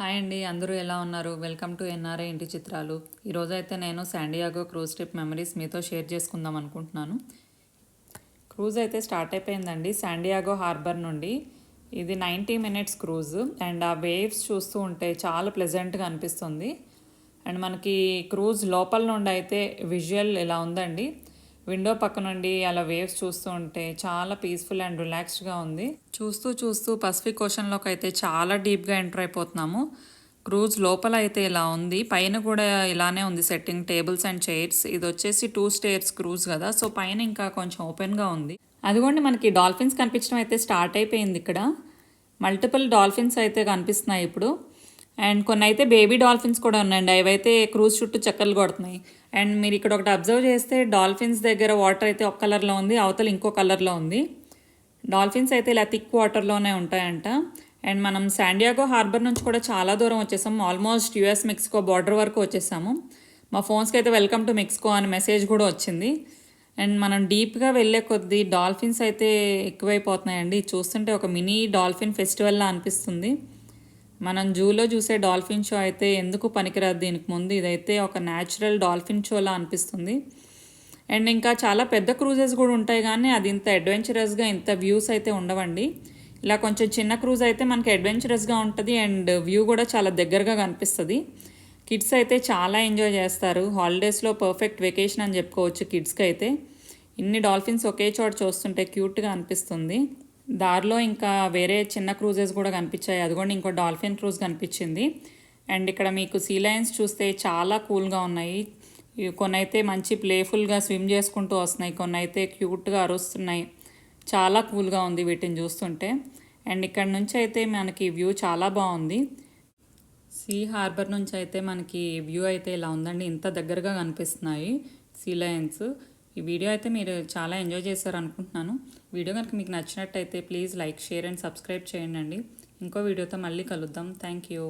Hi అండి అందరూ ఎలా ఉన్నారు? వెల్కమ్ టు ఎన్ఆర్ఐ ఇంటి చిత్రాలు. ఈరోజు అయితే నేను San Diego cruise trip memories మీతో షేర్ చేసుకుందాం అనుకుంటున్నాను. క్రూజ్ అయితే స్టార్ట్ అయిపోయిందండి శాండియాగో హార్బర్ నుండి. ఇది నైంటీ మినిట్స్ క్రూజ్ అండ్ ఆ వేవ్స్ చూస్తూ ఉంటే చాలా ప్లెజెంట్గా అనిపిస్తుంది. అండ్ మనకి క్రూజ్ లోపల నుండి అయితే విజువల్ ఇలా ఉందండి. విండో పక్క నుండి అలా వేవ్స్ చూస్తూ ఉంటే చాలా పీస్ఫుల్ అండ్ రిలాక్స్డ్గా ఉంది. చూస్తూ చూస్తూ పసిఫిక్ ఓషన్లోకి అయితే చాలా డీప్గా ఎంటర్ అయిపోతున్నాము. క్రూజ్ లోపల అయితే ఇలా ఉంది. పైన కూడా ఇలానే ఉంది సెట్టింగ్ టేబుల్స్ అండ్ చైర్స్. ఇది వచ్చేసి టూ స్టేర్స్ క్రూజ్ కదా. సో పైన ఇంకా కొంచెం ఓపెన్గా ఉంది. అదిగోండి మనకి డాల్ఫిన్స్ కనిపించడం అయితే స్టార్ట్ అయిపోయింది ఇక్కడ. మల్టిపుల్ డాల్ఫిన్స్ అయితే కనిపిస్తున్నాయి ఇప్పుడు. అండ్ కొన్ని అయితే బేబీ డాల్ఫిన్స్ కూడా ఉన్నాయండి. అవైతే క్రూజ్ చుట్టూ చక్కర్లు కొడుతున్నాయి. అండ్ మీరు ఇక్కడ ఒకటి అబ్జర్వ్ చేస్తే డాల్ఫిన్స్ దగ్గర వాటర్ అయితే ఒక కలర్లో ఉంది అవతల ఇంకో కలర్లో ఉంది. డాల్ఫిన్స్ అయితే ఇలా థిక్ వాటర్లోనే ఉంటాయంట. అండ్ మనం శాండియాగో హార్బర్ నుంచి కూడా చాలా దూరం వచ్చేసాం. ఆల్మోస్ట్ యుఎస్ మెక్సికో బార్డర్ వరకు వచ్చేసాము. మా ఫోన్స్కి అయితే వెల్కమ్ టు మెక్సికో అని మెసేజ్ కూడా వచ్చింది. అండ్ మనం డీప్గా వెళ్ళే కొద్దీ డాల్ఫిన్స్ అయితే ఎక్కువైపోతున్నాయండి. చూస్తుంటే ఒక మినీ డాల్ఫిన్ ఫెస్టివల్లా అనిపిస్తుంది. మనం జూలో చూసే డాల్ఫిన్ షో అయితే ఎందుకు పనికిరాదు? దీనికి ముందు ఇదైతే ఒక న్యాచురల్ డాల్ఫిన్ షోలా అనిపిస్తుంది. అండ్ ఇంకా చాలా పెద్ద క్రూజెస్ కూడా ఉంటాయి కానీ అది ఇంత అడ్వెంచరస్గా ఇంత వ్యూస్ అయితే ఉండవండి. ఇలా కొంచెం చిన్న క్రూజ్ అయితే మనకి అడ్వెంచరస్గా ఉంటుంది అండ్ వ్యూ కూడా చాలా దగ్గరగా కనిపిస్తుంది. కిడ్స్ అయితే చాలా ఎంజాయ్ చేస్తారు. హాలిడేస్లో పర్ఫెక్ట్ వెకేషన్ అని చెప్పుకోవచ్చు కిడ్స్కి అయితే ఇన్ని డాల్ఫిన్స్ ఒకే చోట చూస్తుంటే క్యూట్గా అనిపిస్తుంది. దారిలో ఇంకా వేరే చిన్న క్రూజెస్ కూడా కనిపించాయి. అది కూడా ఇంకో డాల్ఫిన్ క్రూజ్ కనిపించింది. అండ్ ఇక్కడ మీకు సీ లైన్స్ చూస్తే చాలా కూల్గా ఉన్నాయి. కొన్ని అయితే మంచి ప్లేఫుల్గా స్విమ్ చేసుకుంటూ వస్తున్నాయి. కొన్ని అయితే క్యూట్గా అరుస్తున్నాయి. చాలా కూల్గా ఉంది వీటిని చూస్తుంటే. అండ్ ఇక్కడ నుంచి అయితే మనకి వ్యూ చాలా బాగుంది. సీ హార్బర్ నుంచి అయితే మనకి వ్యూ అయితే ఇలా ఉందండి. ఇంత దగ్గరగా కనిపిస్తున్నాయి సీ లయన్స్ ఈ వీడియో అయితే మీరు చాలా ఎంజాయ్ చేశారు అనుకుంటున్నాను వీడియో కనుక మీకు నచ్చినట్టయితే please like share and subscribe చేయండి. ఇంకో వీడియోతో మళ్ళీ కలుద్దాం. Thank you.